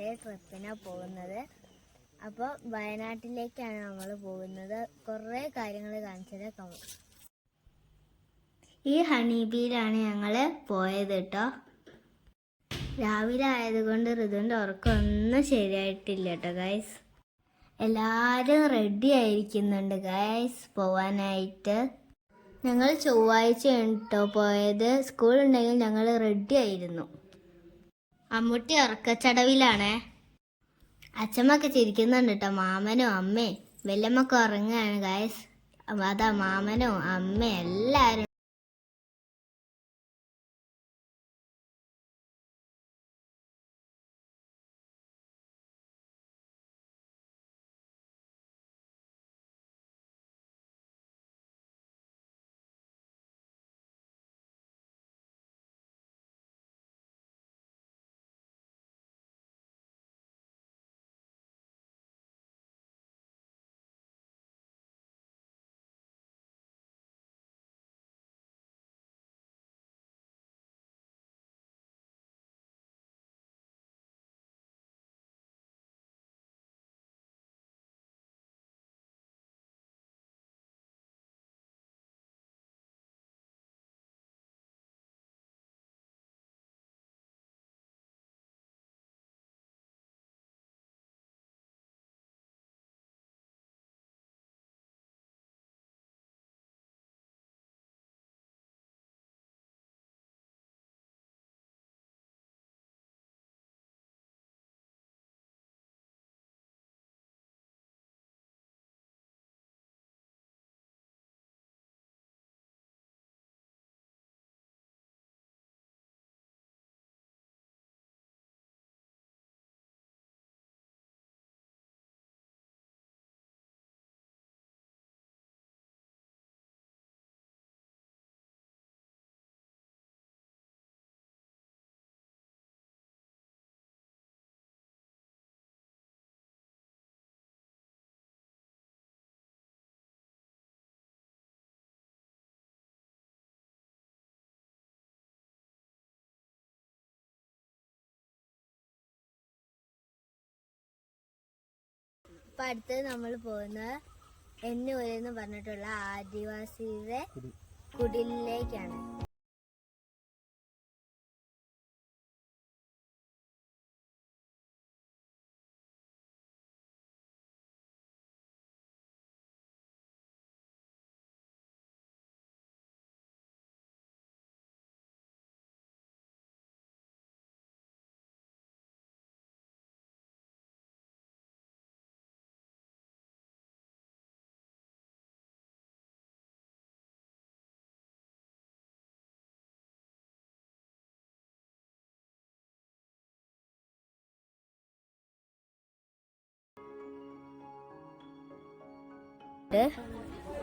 Day ട്രിപ്പിനാണ് പോകുന്നത്. അപ്പോൾ വയനാട്ടിലേക്കാണ് നമ്മൾ പോകുന്നത്. കുറേ കാര്യങ്ങൾ കാണിച്ചത് ഈ ഹണീബിയിലാണ് ഞങ്ങൾ പോയത് കേട്ടോ രാവിലെ ആയതുകൊണ്ട് ഋതുവിന്റെ ഉറക്കമൊന്നും ശരിയായിട്ടില്ല കേട്ടോ ഗൈസ് എല്ലാവരും റെഡി ആയിരിക്കുന്നുണ്ട് ഗൈസ് പോവാനായിട്ട്. ഞങ്ങൾ ചൊവ്വാഴ്ച കേട്ടോ പോയത്. സ്കൂളുണ്ടെങ്കിൽ ഞങ്ങൾ റെഡി ആയിരുന്നു. അമ്മൂട്ടി ഉറക്കച്ചടവിലാണേ. അച്ഛമ്മൊക്കെ ചിരിക്കുന്നുണ്ട് കേട്ടോ മാമനും അമ്മേ വല്യമ്മൊക്കെ ഉറങ്ങുകയാണ് ഗായസ് അതാ മാമനും അമ്മ എല്ലാവരും ഇപ്പൊ അടുത്ത് നമ്മൾ പോകുന്നത് എന്നൂര് എന്ന് പറഞ്ഞിട്ടുള്ള ആദിവാസിയുടെ കുടിലിലേക്കാണ്.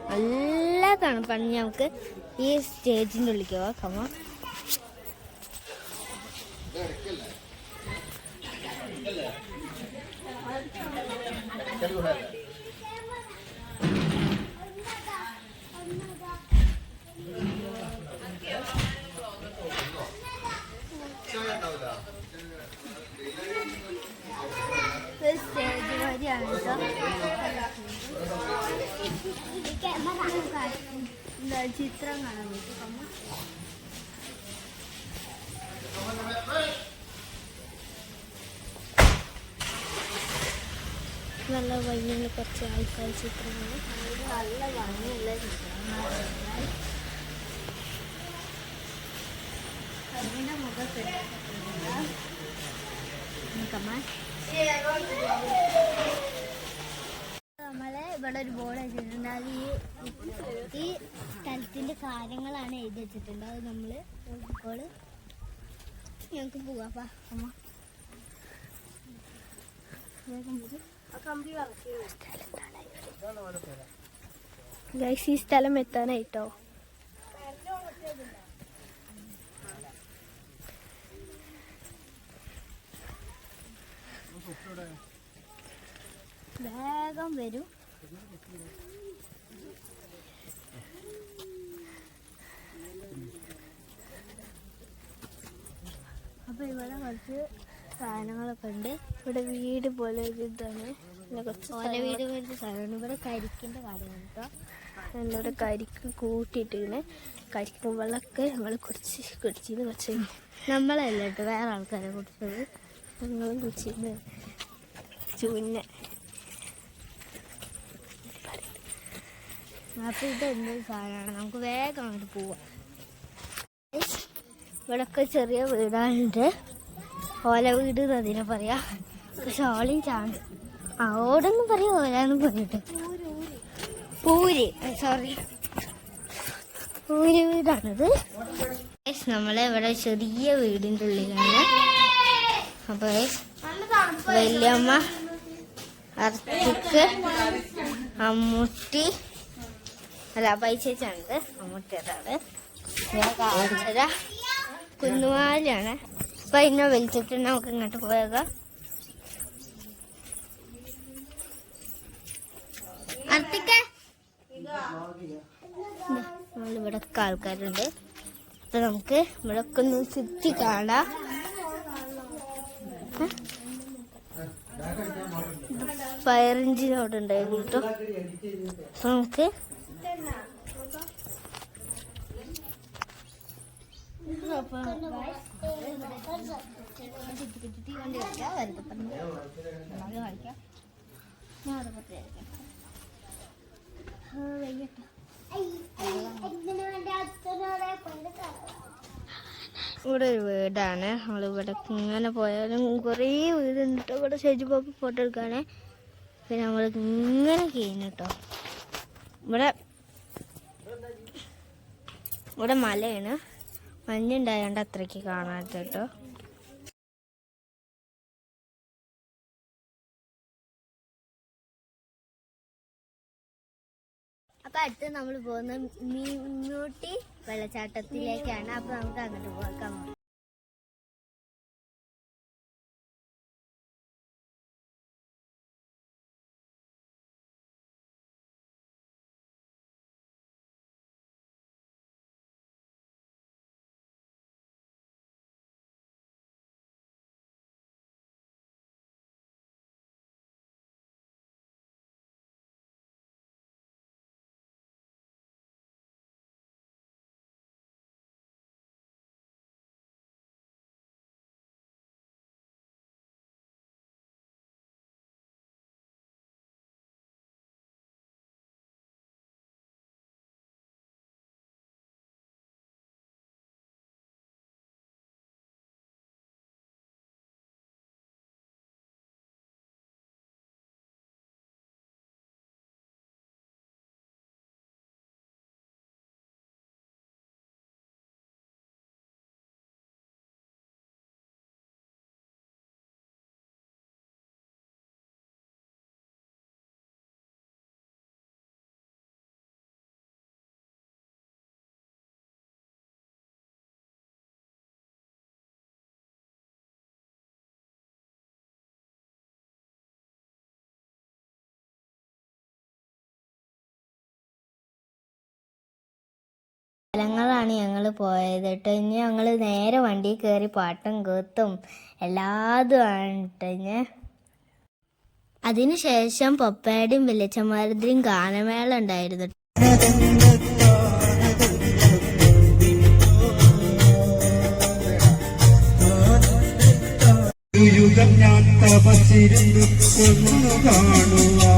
നല്ല തണുപ്പാണ്. നമുക്ക് ഈ സ്റ്റേജിന്റെ ഉള്ളിലേക്ക് പോവാം. കമ സ്റ്റേജ് വഴിയാണ് കേട്ടോ ചിത്രം കാണാൻ പറ്റും കമ്മ നല്ല ഭംഗിയുള്ള കുറച്ച് ആൾക്കാർ ചിത്രങ്ങൾ നല്ല ഭംഗിയുള്ള ചിത്രങ്ങളാണ് അതിൻ്റെ മുഖത്ത് നമ്മളെ ഇവിടെ ഒരു ബോർഡ് വെച്ചിട്ടുണ്ട് അത് ഈ ഈ സ്ഥലത്തിന്റെ കാര്യങ്ങളാണ് എഴുതി വെച്ചിട്ടുണ്ട്. അത് നമ്മൾ ഇപ്പോൾ ഞങ്ങൾക്ക് പോവാപ്പാ അമ്മ. ഗൈസ് ഈ സ്ഥലം എത്താനായിട്ടോ? വേഗം വരും. അപ്പൊ ഇവിടെ കുറച്ച് സാധനങ്ങളൊക്കെ ഉണ്ട്. ഇവിടെ വീട് പോലെ ഒരു ഇതാണ്. പിന്നെ കുറച്ച് ഓല വീട് പോലത്തെ സാധനമാണ് ഇവിടെ കരിക്കിന്റെ കാര്യമാണ് കേട്ടോ എന്നോട് കരിക്ക് കൂട്ടിയിട്ടിങ്ങനെ കരിക്കുമ്പോഴൊക്കെ ഞങ്ങൾ കുറച്ച് കുടിച്ചിന്ന് കുറച്ച് നമ്മളല്ല കേട്ടോ വേറെ ആൾക്കാരെ കുടിച്ചത്. ഞങ്ങളും കുടിച്ചിന്ന് ചൂന്ന അപ്പൊ ഇത് എന്തൊരു സാധനമാണ്? നമുക്ക് വേഗം അങ്ങോട്ട് പോവാം. ഇവിടൊക്കെ ചെറിയ വീടാണിത്. ഓല വീട് അതിനെ പറയാ. പക്ഷെ ഓളയും ചാൻസ്. ആ ഓടൊന്നും പറയാ ഓലാന്നും പറഞ്ഞിട്ട്. പൂര്. സോറി പൂര് വീടാണത്. നമ്മളെ ഇവിടെ ചെറിയ വീടിന്റെ ഉള്ളിലാണ്. അപ്പൊ വലിയമ്മ വല്യമ്മ അർത്തിക്ക് അമ്മൂട്ടി അല്ല പൈസച്ചാണിത്. അമ്മൂട്ടി അതാണ് ഞാൻ കുന്നുമാലാണ് അപ്പൊ ഇന്നെ വിളിച്ചിട്ട് നമുക്ക് ഇങ്ങോട്ട് പോയേക്കാം. ഇവിടെ നമ്മളിവിടെ ഒക്കെ ആൾക്കാരുണ്ട്. അപ്പൊ നമുക്ക് ഇവിടെ ഒക്കെ ഒന്ന് ചുറ്റി കാണാം. ഫയർ എഞ്ചിൻ അവിടെ ഉണ്ടായിരുന്നു കേട്ടോ. അപ്പൊ നമുക്ക് ഇവിടെ ഒരു വീടാണ്. നമ്മൾ ഇവിടെ ഇങ്ങനെ പോയാലും കുറേ വീടുണ്ട് കേട്ടോ ഇവിടെ ഷെജു പോപ്പി ഫോട്ടോ എടുക്കാണ്. പിന്നെ നമ്മൾ ഇങ്ങനെ ചെയ്യുന്നു കേട്ടോ ഇവിടെ ഇവിടെ മലയാണ്. മഞ്ഞുണ്ടായോണ്ട് അത്രയ്ക്ക് കാണാത്ത അപ്പൊ അടുത്ത് നമ്മൾ പോകുന്ന മീനൂട്ടി വെള്ളച്ചാട്ടത്തിലേക്കാണ്. അപ്പൊ നമുക്ക് അങ്ങോട്ട് പോകാം. സ്ഥലങ്ങളാണ് ഞങ്ങൾ പോയത് കേട്ടോ. ഇനി ഞങ്ങൾ നേരെ വണ്ടി കയറി പാട്ടും കൂത്തും എല്ലാതും ആണ് കേട്ടോ ഇനി. അതിനുശേഷം പപ്പയുടെയും വെല്ലച്ചന്മാരുടെയും ഗാനമേള ഉണ്ടായിരുന്നു. ഞാൻ തപസിരുന്നു ഒന്നു